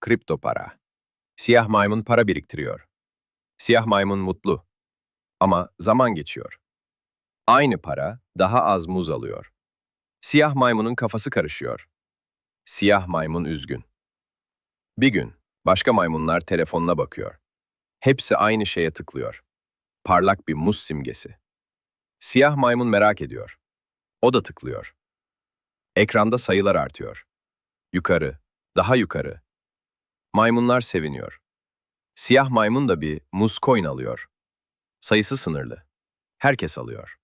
Kripto para. Siyah maymun para biriktiriyor. Siyah maymun mutlu. Ama zaman geçiyor. Aynı para daha az muz alıyor. Siyah maymunun kafası karışıyor. Siyah maymun üzgün. Bir gün başka maymunlar telefonuna bakıyor. Hepsi aynı şeye tıklıyor. Parlak bir muz simgesi. Siyah maymun merak ediyor. O da tıklıyor. Ekranda sayılar artıyor. Yukarı, daha yukarı. Maymunlar seviniyor. Siyah maymun da bir muz coin alıyor. Sayısı sınırlı. Herkes alıyor.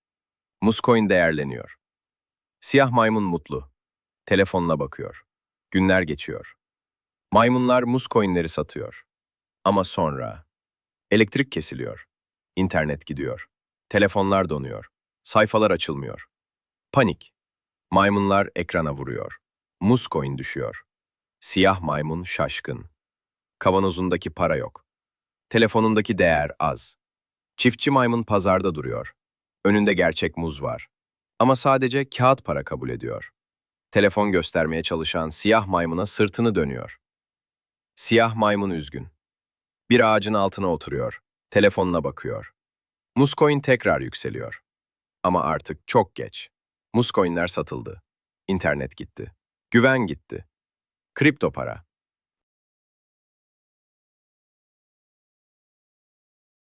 Muz coin değerleniyor. Siyah maymun mutlu. Telefonuna bakıyor. Günler geçiyor. Maymunlar muz coinleri satıyor. Ama sonra elektrik kesiliyor. İnternet gidiyor. Telefonlar donuyor. Sayfalar açılmıyor. Panik. Maymunlar ekrana vuruyor. Muz coin düşüyor. Siyah maymun şaşkın. Kavanozundaki para yok. Telefonundaki değer az. Çiftçi maymun pazarda duruyor. Önünde gerçek muz var. Ama sadece kağıt para kabul ediyor. Telefon göstermeye çalışan siyah maymuna sırtını dönüyor. Siyah maymun üzgün. Bir ağacın altına oturuyor. Telefonuna bakıyor. Muscoin tekrar yükseliyor. Ama artık çok geç. Muscoinler satıldı. İnternet gitti. Güven gitti. Kripto para.